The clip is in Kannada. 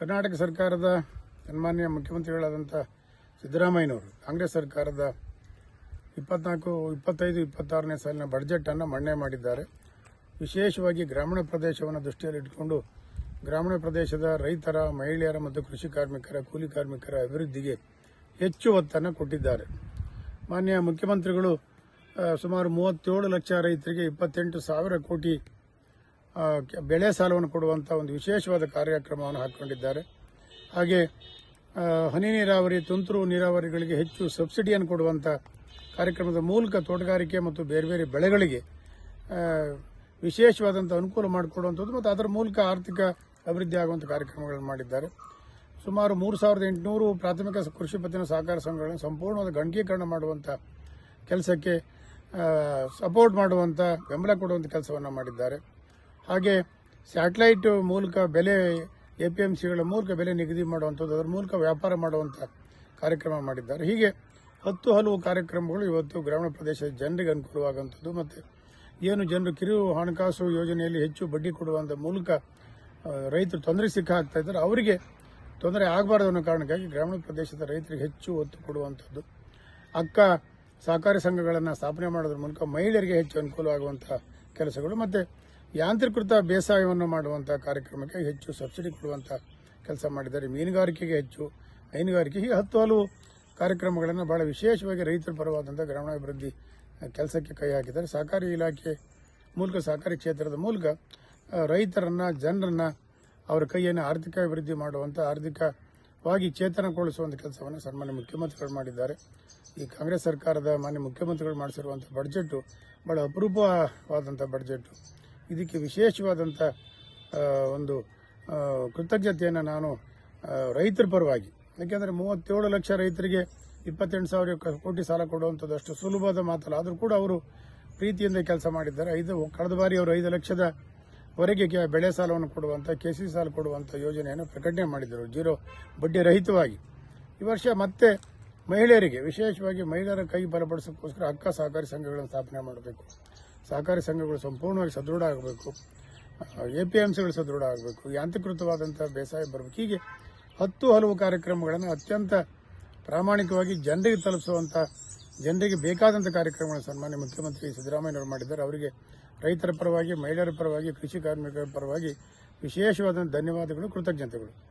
ಕರ್ನಾಟಕ ಸರ್ಕಾರದ ಸನ್ಮಾನ್ಯ ಮುಖ್ಯಮಂತ್ರಿಗಳಾದಂಥ ಸಿದ್ದರಾಮಯ್ಯನವರು, ಕಾಂಗ್ರೆಸ್ ಸರ್ಕಾರದ ಇಪ್ಪತ್ನಾಲ್ಕು, ಇಪ್ಪತ್ತೈದು, ಇಪ್ಪತ್ತಾರನೇ ಸಾಲಿನ ಬಡ್ಜೆಟನ್ನು ಮಣ್ಣೆ ಮಾಡಿದ್ದಾರೆ. ವಿಶೇಷವಾಗಿ ಗ್ರಾಮೀಣ ಪ್ರದೇಶವನ್ನು ದೃಷ್ಟಿಯಲ್ಲಿಟ್ಟುಕೊಂಡು ಗ್ರಾಮೀಣ ಪ್ರದೇಶದ ರೈತರ, ಮಹಿಳೆಯರ ಮತ್ತು ಕೃಷಿ ಕಾರ್ಮಿಕರ, ಕೂಲಿ ಕಾರ್ಮಿಕರ ಅಭಿವೃದ್ಧಿಗೆ ಹೆಚ್ಚು ಒತ್ತನ್ನು ಕೊಟ್ಟಿದ್ದಾರೆ. ಮಾನ್ಯ ಮುಖ್ಯಮಂತ್ರಿಗಳು ಸುಮಾರು ಮೂವತ್ತೇಳು ಲಕ್ಷ ರೈತರಿಗೆ ಇಪ್ಪತ್ತೆಂಟು ಸಾವಿರ ಕೋಟಿ ಬೆಳೆ ಸಾಲವನ್ನು ಕೊಡುವಂಥ ಒಂದು ವಿಶೇಷವಾದ ಕಾರ್ಯಕ್ರಮವನ್ನು ಹಾಕಿಕೊಂಡಿದ್ದಾರೆ. ಹಾಗೆ ಹನಿ ನೀರಾವರಿ, ತುಂತುರು ನೀರಾವರಿಗಳಿಗೆ ಹೆಚ್ಚು ಸಬ್ಸಿಡಿಯನ್ನು ಕೊಡುವಂಥ ಕಾರ್ಯಕ್ರಮದ ಮೂಲಕ ತೋಟಗಾರಿಕೆ ಮತ್ತು ಬೇರೆ ಬೇರೆ ಬೆಳೆಗಳಿಗೆ ವಿಶೇಷವಾದಂಥ ಅನುಕೂಲ ಮಾಡಿಕೊಡುವಂಥದ್ದು ಮತ್ತು ಅದರ ಮೂಲಕ ಆರ್ಥಿಕ ಅಭಿವೃದ್ಧಿ ಆಗುವಂಥ ಕಾರ್ಯಕ್ರಮಗಳನ್ನು ಮಾಡಿದ್ದಾರೆ. ಸುಮಾರು ಮೂರು ಸಾವಿರದ ಎಂಟುನೂರು ಪ್ರಾಥಮಿಕ ಕೃಷಿ ಪತ್ತಿನ ಸಹಕಾರ ಸಂಘಗಳನ್ನು ಸಂಪೂರ್ಣವಾದ ಗಣಕೀಕರಣ ಮಾಡುವಂಥ ಕೆಲಸಕ್ಕೆ ಸಪೋರ್ಟ್ ಮಾಡುವಂಥ ಬೆಂಬಲ ಕೊಡುವಂಥ ಕೆಲಸವನ್ನು ಮಾಡಿದ್ದಾರೆ. ಹಾಗೆ ಸ್ಯಾಟಲೈಟ್ ಮೂಲಕ ಬೆಲೆ ಎ ಪಿ ಎಂ ಸಿಗಳ ಮೂಲಕ ಬೆಲೆ ನಿಗದಿ ಮಾಡುವಂಥದ್ದು, ಅದರ ಮೂಲಕ ವ್ಯಾಪಾರ ಮಾಡುವಂಥ ಕಾರ್ಯಕ್ರಮ ಮಾಡಿದ್ದಾರೆ. ಹೀಗೆ ಹತ್ತು ಹಲವು ಕಾರ್ಯಕ್ರಮಗಳು ಇವತ್ತು ಗ್ರಾಮೀಣ ಪ್ರದೇಶದ ಜನರಿಗೆ ಅನುಕೂಲವಾಗುವಂಥದ್ದು ಮತ್ತು ಏನು ಜನರು ಕಿರು ಹಣಕಾಸು ಯೋಜನೆಯಲ್ಲಿ ಹೆಚ್ಚು ಬಡ್ಡಿ ಕೊಡುವಂಥ ಮೂಲಕ ರೈತರು ತೊಂದರೆ ಸಿಕ್ಕಾಗ್ತಾ ಇದ್ದಾರೆ. ಅವರಿಗೆ ತೊಂದರೆ ಆಗಬಾರದು ಅನ್ನೋ ಕಾರಣಕ್ಕಾಗಿ ಗ್ರಾಮೀಣ ಪ್ರದೇಶದ ರೈತರಿಗೆ ಹೆಚ್ಚು ಒತ್ತು ಕೊಡುವಂಥದ್ದು. ಅಕ್ಕ ಸಹಕಾರಿ ಸಂಘಗಳನ್ನು ಸ್ಥಾಪನೆ ಮಾಡೋದ್ರ ಮೂಲಕ ಮಹಿಳೆಯರಿಗೆ ಹೆಚ್ಚು ಅನುಕೂಲವಾಗುವಂಥ ಕೆಲಸಗಳು. ಮತ್ತು ಯಾಂತ್ರೀಕೃತ ಬೇಸಾಯವನ್ನು ಮಾಡುವಂಥ ಕಾರ್ಯಕ್ರಮಕ್ಕೆ ಹೆಚ್ಚು ಸಬ್ಸಿಡಿ ಕೊಡುವಂಥ ಕೆಲಸ ಮಾಡಿದ್ದಾರೆ. ಮೀನುಗಾರಿಕೆಗೆ ಹೆಚ್ಚು ಹೈನುಗಾರಿಕೆ ಹೀಗೆ ಹತ್ತು ಹಲವು ಕಾರ್ಯಕ್ರಮಗಳನ್ನು ಬಹಳ ವಿಶೇಷವಾಗಿ ರೈತರ ಪರವಾದಂಥ ಗ್ರಾಮೀಣಾಭಿವೃದ್ಧಿ ಕೆಲಸಕ್ಕೆ ಕೈ ಹಾಕಿದ್ದಾರೆ. ಸಹಕಾರಿ ಇಲಾಖೆ ಮೂಲಕ, ಸಹಕಾರಿ ಕ್ಷೇತ್ರದ ಮೂಲಕ ರೈತರನ್ನು, ಜನರನ್ನ ಅವರ ಕೈಯನ್ನು ಆರ್ಥಿಕ ಅಭಿವೃದ್ಧಿ ಮಾಡುವಂಥ ಆರ್ಥಿಕವಾಗಿ ಚೇತನಗೊಳಿಸುವಂಥ ಕೆಲಸವನ್ನು ಸನ್ಮಾನ್ಯ ಮುಖ್ಯಮಂತ್ರಿಗಳು ಮಾಡಿದ್ದಾರೆ. ಈ ಕಾಂಗ್ರೆಸ್ ಸರ್ಕಾರದ ಮಾನ್ಯ ಮುಖ್ಯಮಂತ್ರಿಗಳು ಮಾಡಿಸಿರುವಂಥ ಬಡ್ಜೆಟ್ ಬಹಳ ಅಪರೂಪವಾದಂಥ ಬಡ್ಜೆಟ್ ಇದಕ್ಕೆ ವಿಶೇಷವಾದಂಥ ಒಂದು ಕೃತಜ್ಞತೆಯನ್ನು ನಾನು ರೈತರ ಪರವಾಗಿ. ಯಾಕೆಂದರೆ ಮೂವತ್ತೇಳು ಲಕ್ಷ ರೈತರಿಗೆ ಇಪ್ಪತ್ತೆಂಟು ಸಾವಿರ ಕೋಟಿ ಸಾಲ ಕೊಡುವಂಥದ್ದು ಅಷ್ಟು ಸುಲಭದ ಮಾತಲ್ಲ. ಆದರೂ ಕೂಡ ಅವರು ಪ್ರೀತಿಯಿಂದ ಕೆಲಸ ಮಾಡಿದ್ದಾರೆ. ಐದು ಕಳೆದ ಬಾರಿ ಅವರು ಐದು ಲಕ್ಷದ ವರೆಗೆ ಬೆಳೆ ಸಾಲವನ್ನು ಕೊಡುವಂಥ ಕೆ ಸಿ ಸಾಲ ಕೊಡುವಂಥ ಯೋಜನೆಯನ್ನು ಪ್ರಕಟಣೆ ಮಾಡಿದರು. ಜೀರೋ ಬಡ್ಡಿ ರಹಿತವಾಗಿ. ಈ ವರ್ಷ ಮತ್ತೆ ಮಹಿಳೆಯರಿಗೆ, ವಿಶೇಷವಾಗಿ ಮಹಿಳೆಯರ ಕೈ ಬಲಪಡಿಸೋಕ್ಕೋಸ್ಕರ ಅಕ್ಕ ಸಹಕಾರಿ ಸಂಘಗಳನ್ನು ಸ್ಥಾಪನೆ ಮಾಡಬೇಕು. ಸಹಕಾರಿ ಸಂಘಗಳು ಸಂಪೂರ್ಣವಾಗಿ ಸದೃಢ ಆಗಬೇಕು. ಎ ಪಿ ಎಂ ಸಿಗಳು ಸದೃಢ ಆಗಬೇಕು. ಯಾಂತ್ರೀಕೃತವಾದಂಥ ಬೇಸಾಯ ಬರಬೇಕು. ಹೀಗೆ ಹತ್ತು ಹಲವು ಕಾರ್ಯಕ್ರಮಗಳನ್ನು ಅತ್ಯಂತ ಪ್ರಾಮಾಣಿಕವಾಗಿ ಜನರಿಗೆ ತಲುಪಿಸುವಂಥ ಜನರಿಗೆ ಬೇಕಾದಂಥ ಕಾರ್ಯಕ್ರಮಗಳನ್ನು ಸನ್ಮಾನ್ಯ ಮುಖ್ಯಮಂತ್ರಿ ಸಿದ್ದರಾಮಯ್ಯನವರು ಮಾಡಿದ್ದಾರೆ. ಅವರಿಗೆ ರೈತರ ಪರವಾಗಿ, ಮಹಿಳೆಯರ ಪರವಾಗಿ, ಕೃಷಿ ಕಾರ್ಮಿಕರ ಪರವಾಗಿ ವಿಶೇಷವಾದಂಥ ಧನ್ಯವಾದಗಳು, ಕೃತಜ್ಞತೆಗಳು.